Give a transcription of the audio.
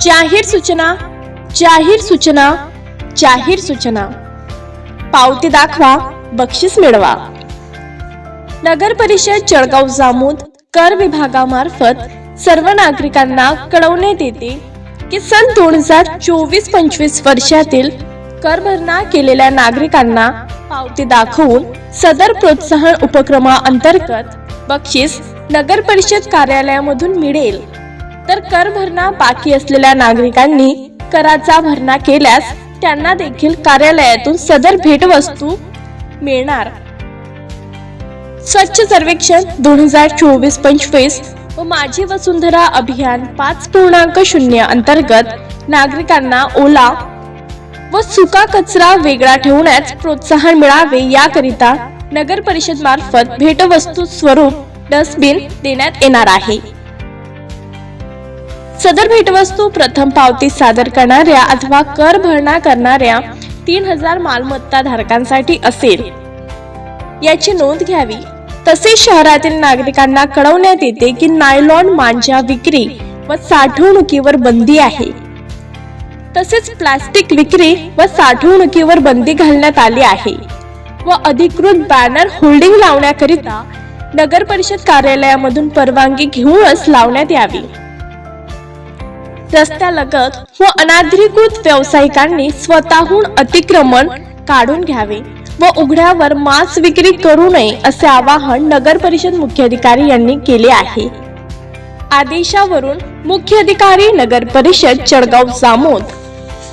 जाहीर सूचना जाहीर सूचना जाहीर सूचना. पावती दाखवा बक्षीस मिळवा. नगर परिषद जळगाव जामोद कर विभागामार्फत सर्व नागरिकांना कळवण्यात येते की सन दोन हजार चोवीस पंचवीस वर्षातील कर भरणा केलेल्या नागरिकांना पावती दाखवून सदर प्रोत्साहन उपक्रमाअंतर्गत बक्षीस नगर परिषद कार्यालयामधून मिळेल. तर कर भरणा बाकी असलेल्या नागरिकांनी कराचा भरणा केल्यास त्यांना देखील कार्यालयातून सदर भेटवस्तू मिळणार. स्वच्छ सर्वेक्षण दोन हजार चोवीस पंचवीस व माझी वसुंधरा अभियान पाच पूर्णांक शून्य अंतर्गत नागरिकांना ओला व सुका कचरा वेगळा ठेवण्यास प्रोत्साहन मिळावे याकरिता नगर परिषद मार्फत भेटवस्तू स्वरूप डस्टबिन देण्यात येणार आहे. सदर भेटवस्तू प्रथम पावती सादर करणाऱ्या अथवा कर भरणा करणाऱ्या तीन हजार मालमत्ता धारकांसाठी असेल. याची नोंद घ्यावी. तसेच शहरातील नागरिकांना कळवण्यात येते की नायलॉन मांजा विक्री व साठवणुकीवर बंदी आहे. तसेच प्लास्टिक विक्री व साठवणुकीवर बंदी घालण्यात आली आहे व अधिकृत बॅनर होल्डिंग लावण्याकरिता नगर परिषद कार्यालयामधून परवानगी घेऊनच लावण्यात यावी. रस्त्यालगत व अनाधिकृत व्यावसायिकांनी स्वतःहून अतिक्रमण काढून घ्यावे व उघड्यावर मांस विक्री करू नये असे आवाहन नगर परिषद मुख्याधिकारी यांनी केले आहे. आदेशावरून मुख्याधिकारी नगर परिषद जळगाव जामोद